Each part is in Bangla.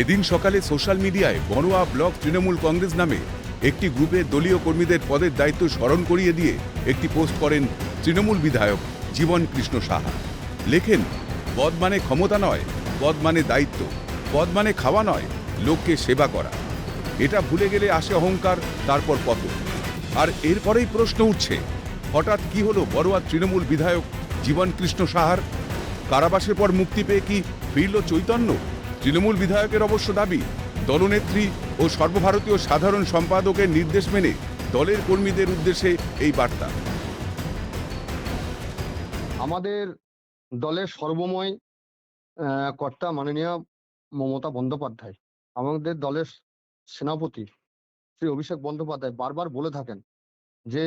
এদিন সকালে সোশ্যাল মিডিয়ায় বড়োয়া ব্লক তৃণমূল কংগ্রেস নামে একটি গ্রুপে দলীয় কর্মীদের পদের দায়িত্ব স্মরণ করিয়ে দিয়ে একটি পোস্ট করেন তৃণমূল বিধায়ক জীবন কৃষ্ণ সাহা। লেখেন পদ মানে ক্ষমতা নয় পদ মানে দায়িত্ব পদ মানে খাওয়া নয়, লোককে সেবা করা। এটা ভুলে গেলে আসে অহংকার, তারপর পতন। আর এরপরেই প্রশ্ন উঠছে, হঠাৎ কি হলো বড়োয়া তৃণমূল বিধায়ক জীবন কৃষ্ণ সাহার? কারাবাসের পর মুক্তি পেয়ে কি ফিরল চৈতন্য? তৃণমূল বিধায়কের অবশ্য দাবি, দলনেত্রী ও সর্বভারতীয় সাধারণ সম্পাদকের নির্দেশ মেনে দলের কর্মীদের উদ্দেশ্যে এই বার্তা। আমাদের দলের সর্বময় কর্তা মাননীয় মমতা বন্দ্যোপাধ্যায়, আমাদের দলের সেনাপতি শ্রী অভিষেক বন্দ্যোপাধ্যায় বারবার বলে থাকেন যে,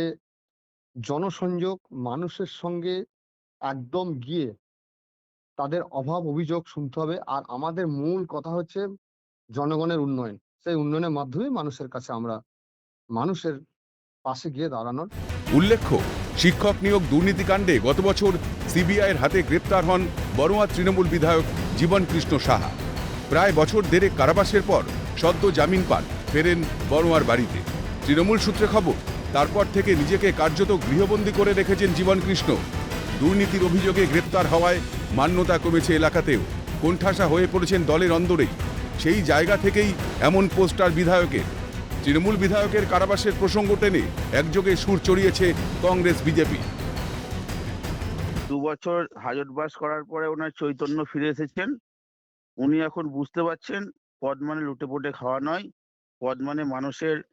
জনসংযোগ মানুষের সঙ্গে একদম গিয়ে তাদের অভাব অভিযোগ শুনতে হবে। আর আমাদের মূল কথা হচ্ছে জনগণের উন্নয়ন। সেই উন্নয়নের মাধ্যমে মানুষের কাছে আমরা মানুষের পাশে গিয়ে দাঁড়ানোর উল্লেখ্য, শিক্ষক নিয়োগ দুর্নীতিকাণ্ডে গত বছর সিবিআইয়ের হাতে গ্রেপ্তার হন বড়োয়া তৃণমূল বিধায়ক জীবন কৃষ্ণ সাহা। প্রায় বছর দেড়েক কারাবাসের পর সদ্য জামিন পান, ফেরেন বড়োয়ার বাড়িতে। তৃণমূল সূত্রে খবর, তারপর থেকে নিজেকে কার্যত গৃহবন্দী করে রেখেছেন জীবন কৃষ্ণ দুর্নীতির অভিযোগে গ্রেপ্তার হওয়ায় মান্যতা কমেছে এলাকাতেও। কোণঠাসা হয়ে পড়েছেন দলের অন্দরেই। সেই জায়গা থেকেই এমন পোস্টার বিধায়কের। তৃণমূল বিধায়কের কারাবাসের প্রসঙ্গ টেনে একযোগে সুর চড়িয়েছে কংগ্রেস, বিজেপি। দু বছর হাজতবাস করার পরে ওনার চৈতন্য ফিরে এসেছেন। উনি এখন বুঝতে পারছেন, পদ মানে লুটে পুটে খাওয়া নয়। পদ মানে মানুষের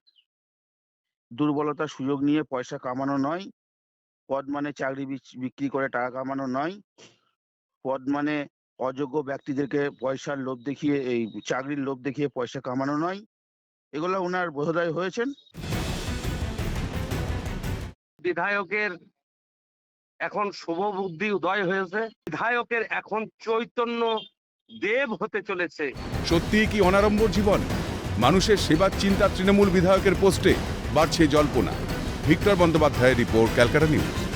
দুর্বলতার সুযোগ নিয়ে পয়সা কামানো নয়। পদ মানে চাকরি বিক্রি করে টাকা কামানো নয়। পদ মানে অযোগ্য ব্যক্তিদেরকে পয়সার লোভ দেখিয়ে এই চাকরির লোভ দেখিয়ে পয়সা কামানো নয়। এগুলো ওনার বোধোদয় হয়েছেন। বিধায়কের এখন শুভ বুদ্ধি উদয় হয়েছে। বিধায়কের এখন চৈতন্য দেব হতে চলেছে। সত্যিই কি অনারম্বর জীবন? মানুষের সেবার চিন্তা তৃণমূল বিধায়কের পোস্টে বাড়ছে জল্পনা। ভিক্টর বন্দ্যোপাধ্যায়ের রিপোর্ট ক্যালকাটা নিউজ।